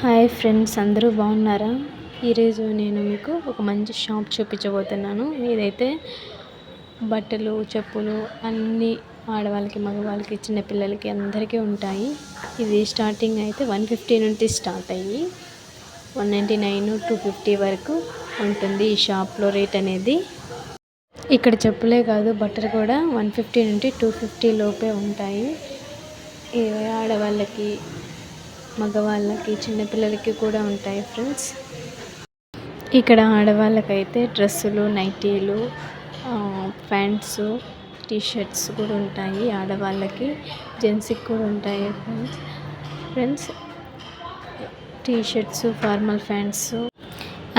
Hi friends అందరూ బాగున్నారా? ఈరోజు నేను మీకు ఒక మంచి షాప్ చూపించబోతున్నాను. ఇదైతే బట్టలు చెప్పులు అన్నీ ఆడవాళ్ళకి మగవాళ్ళకి చిన్నపిల్లలకి అందరికీ ఉంటాయి. ఇది స్టార్టింగ్ అయితే వన్ ఫిఫ్టీ నుండి స్టార్ట్ అయ్యి one ninety nine two fifty వరకు ఉంటుంది ఈ షాప్లో రేట్ అనేది. ఇక్కడ చెప్పులే కాదు బట్టలు కూడా వన్ ఫిఫ్టీ నుండి టూ ఫిఫ్టీ లోపే ఉంటాయి. ఆడవాళ్ళకి మగవాళ్ళకి చిన్నపిల్లలకి కూడా ఉంటాయి ఫ్రెండ్స్ ఇక్కడ ఆడవాళ్ళకైతే డ్రెస్సులు నైటీలు ప్యాంట్స్ టీషర్ట్స్ కూడా ఉంటాయి ఆడవాళ్ళకి. జెంట్స్కి కూడా ఉంటాయి friends friends T-shirts formal pants.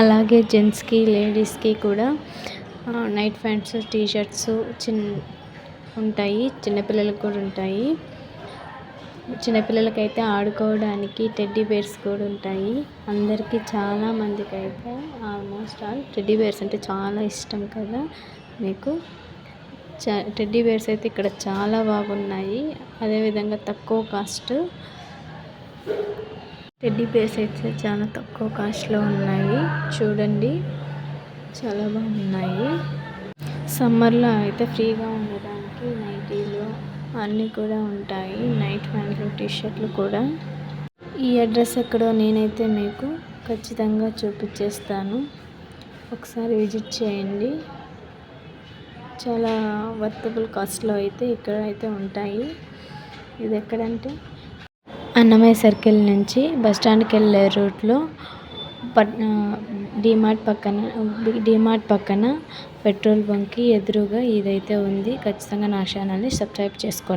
అలాగే జెంట్స్కి లేడీస్కి కూడా నైట్ ప్యాంట్స్ టీషర్ట్స్ చిన్ ఉంటాయి. చిన్నపిల్లలకు కూడా ఉంటాయి. చిన్నపిల్లలకైతే ఆడుకోవడానికి టెడ్డీ బేర్స్ కూడా ఉంటాయి. అందరికీ చాలా మందికి అయితే ఆల్మోస్ట్ ఆల్ టెడ్డీ బేర్స్ అంటే చాలా ఇష్టం కదా మీకు. చ టెడ్డీ బేర్స్ అయితే ఇక్కడ చాలా బాగున్నాయి. అదేవిధంగా తక్కువ కాస్ట్. టెడ్డీ బేర్స్ అయితే చాలా తక్కువ కాస్ట్లో ఉన్నాయి. చూడండి. చాలా బాగున్నాయి. సమ్మర్లో అయితే ఫ్రీగా ఉండడానికి నైటీలు అన్నీ కూడా ఉంటాయి. నైట్ టీషర్ట్లు కూడా. ఈ అడ్రస్ ఎక్కడో నేనైతే మీకు ఖచ్చితంగా చూపించేస్తాను ఒకసారి విజిట్ చేయండి. చాలా వర్తబుల్ కాస్ట్లో అయితే ఇక్కడ అయితే ఉంటాయి. ఇది ఎక్కడంటే? అన్నమయ్య సర్కిల్ నుంచి బస్ వెళ్ళే రూట్లో పట్ డిమార్ట్ పక్కన డిమార్ట్ పక్కన పెట్రోల్ బంక్కి ఎదురుగా ఇదైతే ఉంది. ఖచ్చితంగా నా ఛానల్ని సబ్స్క్రైబ్ చేసుకోండి.